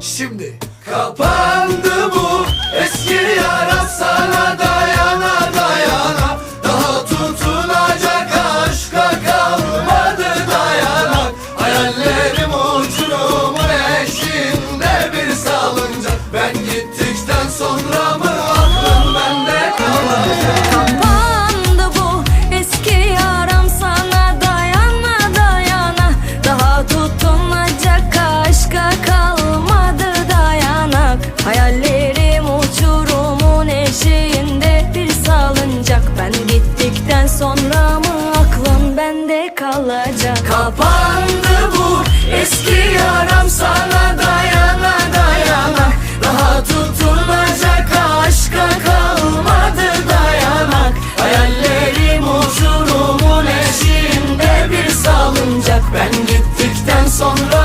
Şimdi kapandı sonra mı aklın bende kalacak? Kapandı bu eski yaram sana dayana dayana. Daha tutunacak aşka kalmadı dayanak. Hayallerim uçurumun eşiğinde bir salıncak. Ben gittikten sonra